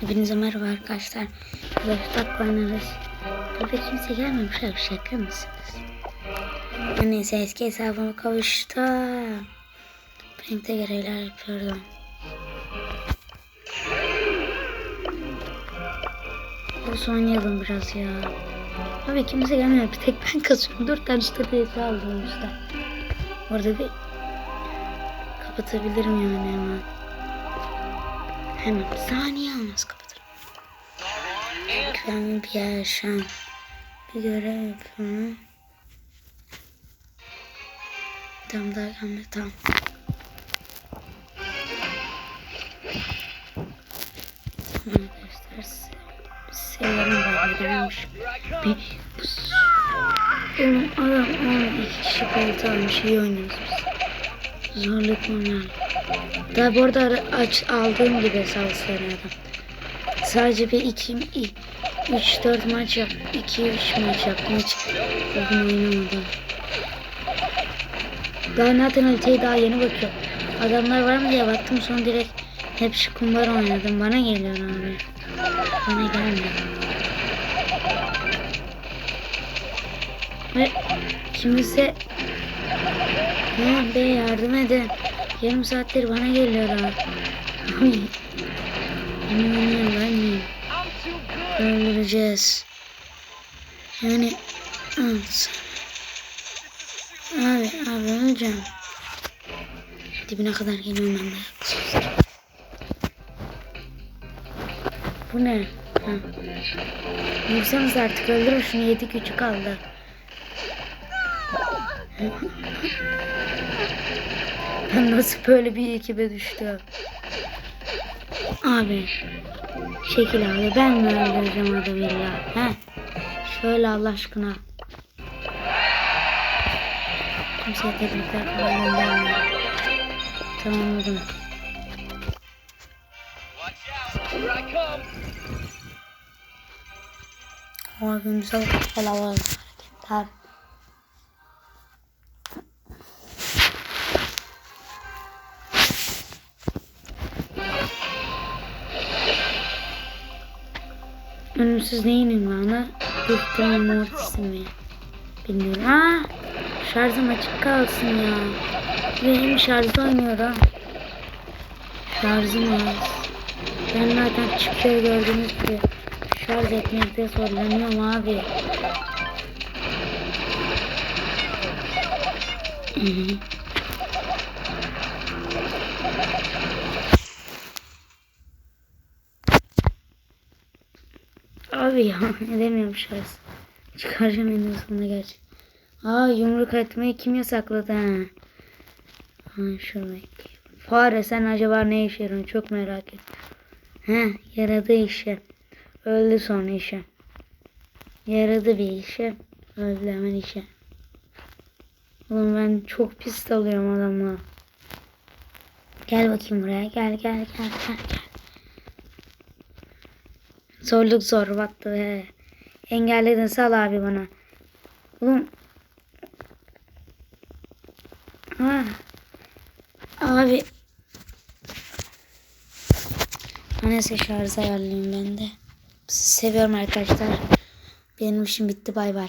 Hepinize merhaba arkadaşlar. Dakika oynarız. Burada kimse gelmemiş abi şaka mısınız? Neyse eski hesabıma kavuştum. Renkte görevler yapıyordum. Olsun oynayalım biraz ya. Abi kimse gelmiyor. Bir tek ben kasıyorum. Dört tane statüyesi aldım işte. Orada bir kapatabilirim yani hemen. Hemen saniye almaz kapatırım. Ben bir yaşam. Bir görev yapıyorum. Tamam daha gelmedi tamam. Tamam arkadaşlar. Seviyorum ben gidememiş. Bir Oğlum adam oğlum iki kişi koltuğu almış iyi oynuyoruz biz. Zorluk onlar. Daha bu arada ara- aç, aldığım gibi hesabı adam. Sadece bir iki, i- üç dört maç yap, iki üç maç yaptım hiç bugün oynamadım. Daha zaten haritayı daha yeni bakıyorum. Adamlar var mı diye baktım sonra direkt hep kumbar oynadım. Bana geliyor abi. Bana gelmiyor. Ve kimse He be yardım edin. Yarım saattir bana geliyor ha. Ay. Benim oynuyor ben miyim? Öldüreceğiz. Yani. Abi abi öleceğim. Dibine kadar geliyorum ben de. Bu ne? Vursanız artık öldürün şunu yedi küçük kaldı. Nasıl böyle bir ekibe düştüm? Abi. Çekil abi ben mi öldüreceğim adamı illa? He? Şöyle Allah aşkına. Kimseye tebrikler falan göndermiyor. Tamamladım. Abimize bak. Helal olsun hareketler. Önümsüz neyin bana? Yurttan mortisi mi? Bilmiyorum. Aa, şarjım açık kalsın ya. Benim şarjı oynuyorum. Şarjım az. Ben zaten çıkıyor gördüğünüz gibi. Şarj etmekte zorlanıyorum abi. Hı hı. Abi ya edemiyorum şarj. Çıkaracağım en sonunda gerçi. Aa yumruk atmayı kim yasakladı ha? Ha şuradaki. Fare sen acaba ne işe yarıyorsun çok merak ettim. He yaradı işe. Öldü sonra işe. Yaradı bir işe. Öldü hemen işe. Oğlum ben çok pis alıyorum adamla. Gel bakayım buraya. Gel gel gel gel gel. Zorluk zor baktı he. Engelledin sal abi bana. Oğlum. Ha. Abi. Neyse şarj ayarlayayım ben de. Sizi seviyorum arkadaşlar. Benim işim bitti bay bay.